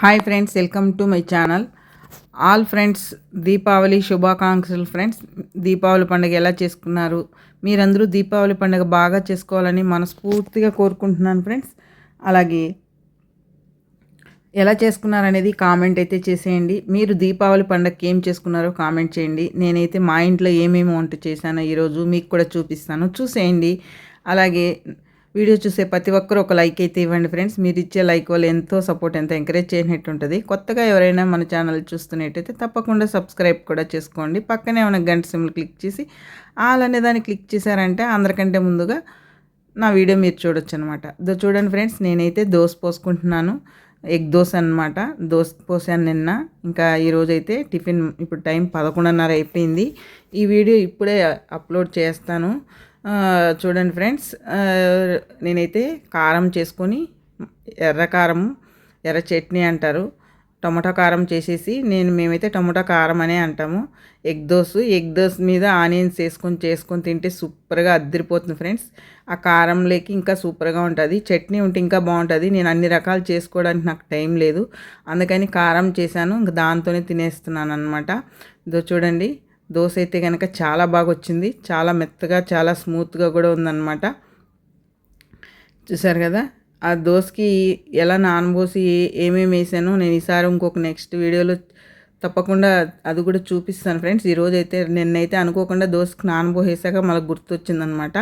Hi friends welcome to my channel all friends Deepavali శుభాకాంక్షలు friends Deepavali పండుగ ఎలా చేసుకున్నారు? మీరందరూ దీపావళి పండుగ బాగా చేసుకోవాలని మనస్ఫూర్తిగా కోరుకుంటున్నాను ఫ్రెండ్స్ అలాగే ఎలా చేసుకున్నారనేది కామెంట్ అయితే చేసేయండి. మీరు దీపావళి పండుగకి ఏం చేసుకున్నారో కామెంట్ చేయండి. నేనైతే మా ఇంట్లో ఏమేమి వంట చేశానో ఈరోజు మీకు కూడా చూపిస్తాను. చూసేయండి. అలాగే వీడియో చూసే ప్రతి ఒక్కరు ఒక లైక్ అయితే ఇవ్వండి ఫ్రెండ్స్ మీరు ఇచ్చే లైక్ వల్ల ఎంతో సపోర్ట్ ఎంతో ఎంకరేజ్ చేసినట్టు ఉంటుంది కొత్తగా ఎవరైనా మన ఛానల్ చూస్తున్నట్టయితే తప్పకుండా సబ్స్క్రైబ్ కూడా చేసుకోండి. పక్కనే ఉన్న గంట సిమ్లు క్లిక్ చేసి ఆల్ అనే దాన్ని క్లిక్ చేశారంటే అందరికంటే ముందుగా నా వీడియో మీరు చూడొచ్చు అనమాట చూడండి ఫ్రెండ్స్ నేనైతే దోశ పోసుకుంటున్నాను. ఎగ్ దోశ అనమాట దోశ పోసాను నిన్న. ఇంకా ఈరోజు అయితే టిఫిన్ ఇప్పుడు టైం పదకొండున్నర అయిపోయింది. ఈ వీడియో ఇప్పుడే అప్లోడ్ చేస్తాను. చూడండి ఫ్రెండ్స్ నేనైతే కారం చేసుకొని ఎర్ర కారం ఎర్ర చట్నీ అంటారు. టమాటా కారం చేసేసి నేను మేమైతే టమాటా కారం అనే అంటాము. ఎగ్ దోస్ ఎగ్ దోస్ మీద ఆనియన్స్ వేసుకొని చేసుకొని తింటే సూపర్గా అద్దరిపోతుంది ఫ్రెండ్స్. ఆ కారంలోకి ఇంకా సూపర్గా ఉంటుంది. చట్నీ ఉంటే ఇంకా బాగుంటుంది. నేను అన్ని రకాలు చేసుకోవడానికి నాకు టైం లేదు. అందుకని కారం చేశాను. ఇంకా దాంతోనే తినేస్తున్నాను అనమాట ఇదో చూడండి. దోశ అయితే కనుక చాలా బాగా వచ్చింది చాలా మెత్తగా చాలా స్మూత్గా కూడా ఉందన్నమాట. చూసారు కదా? ఆ దోశకి ఎలా నానబోసి ఏమేమి వేసానో నేను ఈసారి ఇంకొక నెక్స్ట్ వీడియోలో తప్పకుండా అది కూడా చూపిస్తాను ఫ్రెండ్స్. ఈరోజు అయితే నిన్నైతే అనుకోకుండా దోశకి నానబోసేసాక మనకు గుర్తొచ్చిందనమాట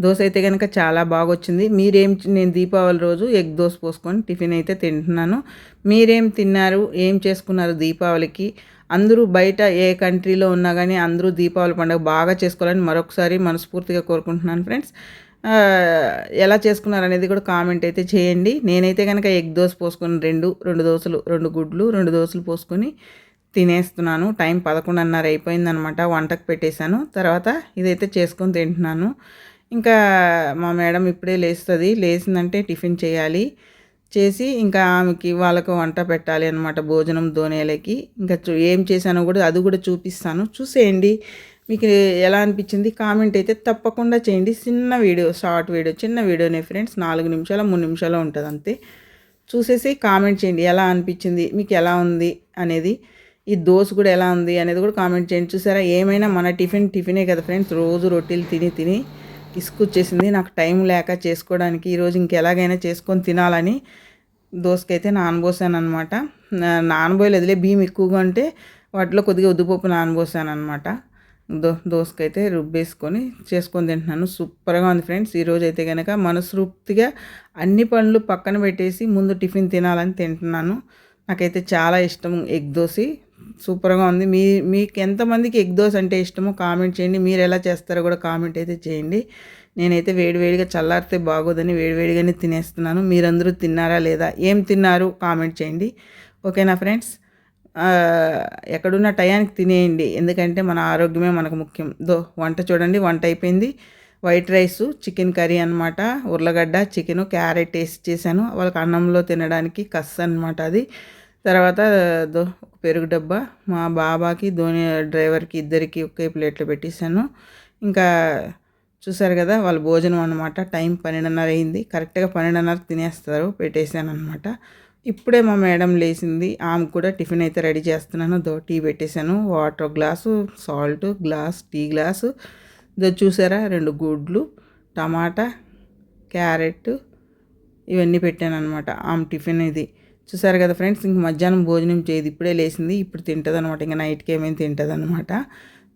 దోశ అయితే కనుక చాలా బాగా వచ్చింది మీరేం నేను దీపావళి రోజు ఎగ్ దోశ పోసుకొని టిఫిన్ అయితే తింటున్నాను. మీరేం తిన్నారు? ఏం చేసుకున్నారు దీపావళికి? అందరూ బయట ఏ కంట్రీలో ఉన్నా కానీ అందరూ దీపావళి పండుగ బాగా చేసుకోవాలని మరొకసారి మనస్ఫూర్తిగా కోరుకుంటున్నాను ఫ్రెండ్స్. ఎలా చేసుకున్నారు అనేది కూడా కామెంట్ అయితే చేయండి. నేనైతే కనుక ఎగ్ దోశ పోసుకొని రెండు రెండు దోశలు రెండు గుడ్లు రెండు దోశలు పోసుకొని తినేస్తున్నాను. టైం పదకొండున్నర అయిపోయిందనమాట. వంటకు పెట్టేశాను. తర్వాత ఇదైతే చేసుకొని తింటున్నాను. ఇంకా మా మేడం ఇప్పుడే లేస్తుంది. లేచిందంటే టిఫిన్ చేయాలి. చేసి ఇంకా ఆమెకి వాళ్ళకు వంట పెట్టాలి అనమాట భోజనం దోనేలకి. ఇంకా ఏం చేశానో కూడా అది కూడా చూపిస్తాను. చూసేయండి. మీకు ఎలా అనిపించింది? కామెంట్ అయితే తప్పకుండా చేయండి. చిన్న వీడియో షార్ట్ వీడియో చిన్న వీడియోనే ఫ్రెండ్స్. నాలుగు నిమిషాలు మూడు నిమిషాలు ఉంటుంది అంతే. చూసేసి కామెంట్ చేయండి. ఎలా అనిపించింది? మీకు ఎలా ఉంది అనేది. ఈ దోశ కూడా ఎలా ఉంది అనేది కూడా కామెంట్ చేయండి. చూసారా? ఏమైనా మన టిఫిన్ టిఫినే కదా ఫ్రెండ్స్. రోజు రొట్టెలు తిని తిని ఇసుకొచ్చేసింది నాకు టైం లేక చేసుకోవడానికి ఈరోజు ఇంకెలాగైనా చేసుకొని తినాలని దోసకైతే నానబోసాను అనమాట నానబోయలు వదిలే బియ్యం ఎక్కువగా ఉంటే వాటిలో కొద్దిగా ఉద్దుపప్పు నానబోసాను అనమాట దో దోసకైతే రుబ్బేసుకొని చేసుకొని తింటున్నాను. సూపర్గా ఉంది ఫ్రెండ్స్. ఈరోజు అయితే కనుక మనస్ఫూర్తిగా అన్ని పనులు పక్కన పెట్టేసి ముందు టిఫిన్ తినాలని తింటున్నాను. నాకైతే చాలా ఇష్టం ఎగ్ దోశ. సూపర్గా ఉంది. మీ మీకు ఎంతమందికి ఎగ్ దోశ అంటే ఇష్టమో కామెంట్ చేయండి. మీరు ఎలా చేస్తారో కూడా కామెంట్ అయితే చేయండి. నేనైతే వేడివేడిగా చల్లారితే బాగోదని వేడివేడిగానే తినేస్తున్నాను. మీరందరూ తిన్నారా లేదా ఏం తిన్నారు కామెంట్ చేయండి. ఓకేనా ఫ్రెండ్స్? ఎక్కడున్న టయానికి తినేయండి. ఎందుకంటే మన ఆరోగ్యమే మనకు ముఖ్యం. దో వంట చూడండి. వంట అయిపోయింది. వైట్ రైస్ చికెన్ కర్రీ అనమాట ఉర్లగడ్డ చికెను క్యారెట్ వేసి చేశాను. వాళ్ళకి అన్నంలో తినడానికి కస్ అనమాట అది. తర్వాత దో పెరుగు డబ్బా. మా బాబాకి ధోని డ్రైవర్కి ఇద్దరికి ఒకే ప్లేట్లో పెట్టేశాను. ఇంకా చూసారు కదా వాళ్ళ భోజనం అనమాట టైం పన్నెండున్నర అయింది. కరెక్ట్గా పన్నెండున్నరకు తినేస్తారు పెట్టేశాను అనమాట ఇప్పుడే మా మేడం లేచింది. ఆమె కూడా టిఫిన్ అయితే రెడీ చేస్తున్నాను. దో టీ పెట్టేశాను. Water glass salt glass tea glass. దో చూసారా రెండు గుడ్లు టమాటా క్యారెట్ ఇవన్నీ పెట్టాను అనమాట ఆమె టిఫిన్ ఇది. చూసారు కదా ఫ్రెండ్స్ ఇంక మధ్యాహ్నం భోజనం చేయదు ఇప్పుడే లేచింది ఇప్పుడు తింటుంది అనమాట ఇంకా నైట్కి ఏమేమి తింటుంది అనమాట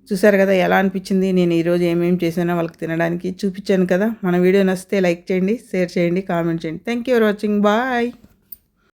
చూసారు కదా ఎలా అనిపించింది నేను ఈరోజు ఏమేమి చేశానో వాళ్ళకి తినడానికి చూపించాను కదా. మన వీడియో నచ్చితే లైక్ చేయండి షేర్ చేయండి కామెంట్ చేయండి. Thank you for watching bye